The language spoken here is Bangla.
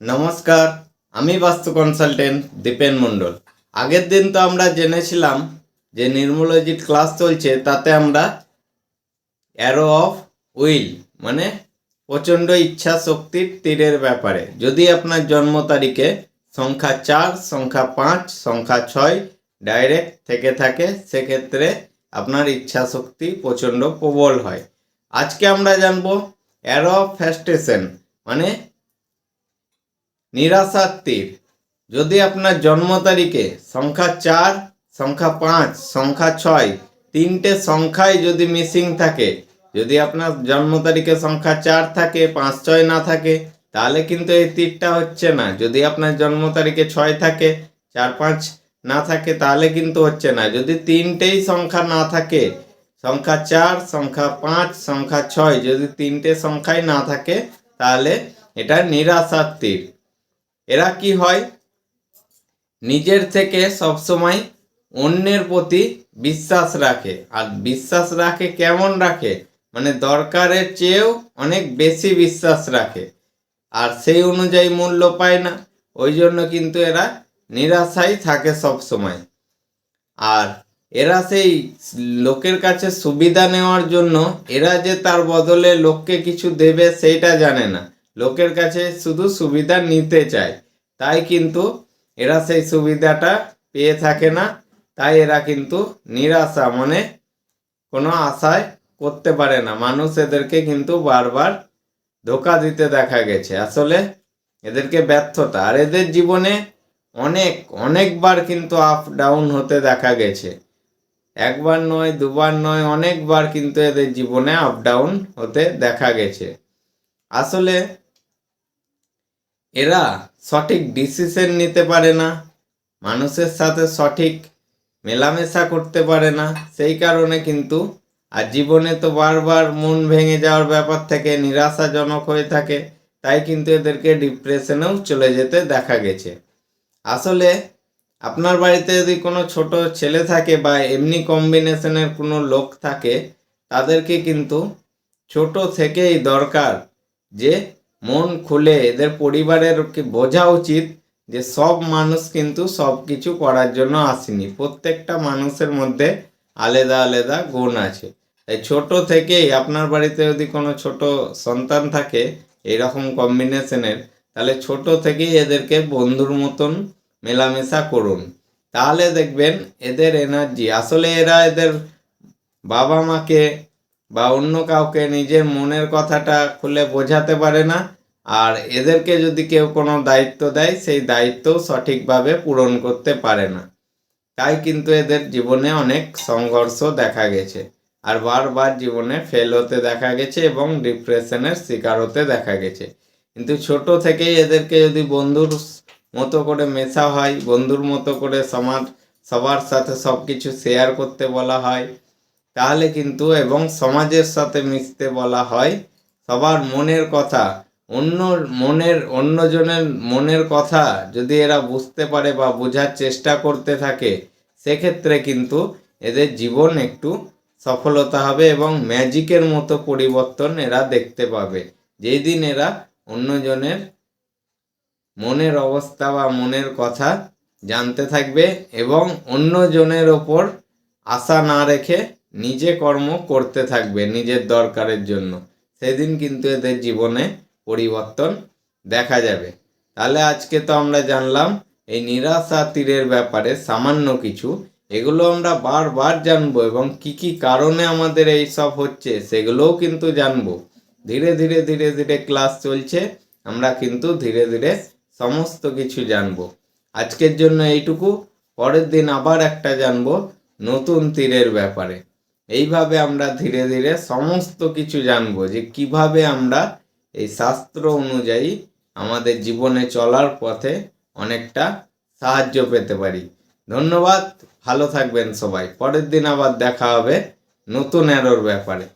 নমস্কার, আমি বাস্তু কনসালটেন্ট দীপেন মণ্ডল। আগের দিন তো আমরা জেনেছিলাম যে নির্মোলজির ক্লাস চলছে, তাতে আমরা অ্যারো অফ উইল মানে প্রচণ্ড ইচ্ছা শক্তির তীরের ব্যাপারে। যদি আপনার জন্ম তারিখে সংখ্যা চার, সংখ্যা পাঁচ, সংখ্যা ছয় ডাইরেক্ট থেকে থাকে, সেক্ষেত্রে আপনার ইচ্ছা শক্তি প্রচণ্ড প্রবল হয়। আজকে আমরা জানব অ্যারো অফ ফ্যাস্টেশন মানে নিরাশার তীর যদি আপনার জন্ম তারিখে সংখ্যা চার, সংখ্যা পাঁচ, সংখ্যা ছয়, তিনটে সংখ্যায় যদি মিসিং থাকে, যদি আপনার জন্ম তারিখে সংখ্যা চার থাকে, পাঁচ ছয় না থাকে, তাহলে কিন্তু এই তীরটা হচ্ছে না। যদি আপনার জন্ম তারিখে ছয় থাকে, চার পাঁচ না থাকে, তাহলে কিন্তু হচ্ছে না। যদি তিনটেই সংখ্যা না থাকে, সংখ্যা চার, সংখ্যা পাঁচ, সংখ্যা ছয়, যদি তিনটে সংখ্যায় না থাকে, তাহলে এটা নিরাশার তীর এরা কি হয়? নিজের থেকে সবসময় অন্যের প্রতি বিশ্বাস রাখে। আর বিশ্বাস রাখে কেমন রাখে? মানে দরকারের চেয়েও অনেক বেশি বিশ্বাস রাখে। আর সেই অনুযায়ী মূল্য পায় না। ওই জন্য কিন্তু এরা নিরাশায় থাকে সব সময় আর এরা সেই লোকের কাছে সুবিধা নেওয়ার জন্য এরা যে তার বদলে লোককে কিছু দেবে, সেইটা জানে না। লোকের কাছে শুধু সুবিধা নিতে চায়। তাই কিন্তু এরা সেই সুবিধাটা পেয়ে থাকে না, তাই এরা কিন্তু নিরাশা মানে কোনো আশায় করতে পারে না। মানুষ এদেরকে কিন্তু বারবার ধোকা দিতে দেখা গেছে। আসলে এদেরকে ব্যর্থতা আর এদের জীবনে অনেক, অনেকবার কিন্তু আপ ডাউন হতে দেখা গেছে। একবার নয়, দুবার নয়, অনেকবার কিন্তু এদের জীবনে আপ ডাউন হতে দেখা গেছে। আসলে এরা সঠিক ডিসিশন নিতে পারে না, মানুষের সাথে সঠিক মেলামেশা করতে পারে না। সেই কারণে কিন্তু আর জীবনে তো বারবার মন ভেঙে যাওয়ার ব্যাপার থেকে নিরাশাজনক হয়ে থাকে, তাই কিন্তু এদেরকে ডিপ্রেশনেও চলে যেতে দেখা গেছে। আসলে আপনার বাড়িতে যদি কোনো ছোট ছেলে থাকে বা এমনি কম্বিনেশনের কোনো লোক থাকে, তাদেরকে কিন্তু ছোট থেকেই দরকার যে মন খুলে এদের পরিবারের বোঝা উচিত যে সব মানুষ কিন্তু সব কিছু করার জন্য আসেনি। প্রত্যেকটা মানুষের মধ্যে আলাদা আলাদা গুণ আছে। তাই ছোট থেকেই আপনার বাড়িতে যদি কোনো ছোট সন্তান থাকে এইরকম কম্বিনেশনের তাহলে ছোট থেকেই এদেরকে বন্ধুর মতন মেলামেশা করুন। তাহলে দেখবেন এদের এনার্জি আসলে এরা এদের বাবা মাকে বা অন্য কাউকে নিজের মনের কথাটা খুলে বোঝাতে পারে না, আর এদেরকে যদি কেউ কোনো দায়িত্ব দেয়, সেই দায়িত্বও সঠিকভাবে পূরণ করতে পারে না। তাই কিন্তু এদের জীবনে অনেক সংঘর্ষ দেখা গেছে, আর বারবার জীবনে ফেল হতে দেখা গেছে এবং ডিপ্রেশনের শিকার হতে দেখা গেছে। কিন্তু ছোট থেকেই এদেরকে যদি বন্ধুর মতো করে মেশা হয়, বন্ধুর মতো করে সমাজ, সবার সাথে সব কিছু শেয়ার করতে বলা হয় তাহলে কিন্তু এবং সমাজের সাথে মিশতে বলা হয়, সবার মনের কথা। অন্য মনের অন্যজনের মনের কথা যদি এরা বুঝতে পারে বা বোঝার চেষ্টা করতে থাকে, সেক্ষেত্রে কিন্তু এদের জীবন একটু সফলতা হবে এবং ম্যাজিকের মতো পরিবর্তন এরা দেখতে পাবে। যেই দিন এরা অন্যজনের মনের অবস্থা বা মনের কথা জানতে থাকবে এবং অন্যজনের ওপর আশা না রেখে নিজে কর্ম করতে থাকবে নিজের দরকারের জন্য। সেদিন কিন্তু এদের জীবনে পরিবর্তন দেখা যাবে। তাহলে আজকে তো আমরা জানলাম, এই নিরাশা তীরের ব্যাপারে সামান্য কিছু। এগুলো আমরা বারবার জানব এবং কি কি কারণে আমাদের এই সব হচ্ছে সেগুলোও কিন্তু জানব। ধীরে ধীরে ধীরে ধীরে ক্লাস চলছে, আমরা কিন্তু ধীরে ধীরে সমস্ত কিছু জানব। আজকের জন্য এইটুকু, পরের দিন আবার একটা জানব নতুন তীরের ব্যাপারে। এইভাবে আমরা ধীরে ধীরে সমস্ত কিছু জানব যে কীভাবে আমরা এই শাস্ত্র অনুযায়ী আমাদের জীবনে চলার পথে অনেকটা সাহায্য পেতে পারি। ধন্যবাদ, ভালো থাকবেন সবাই। পরের দিন আবার দেখা হবে নতুন এরোর ব্যাপারে।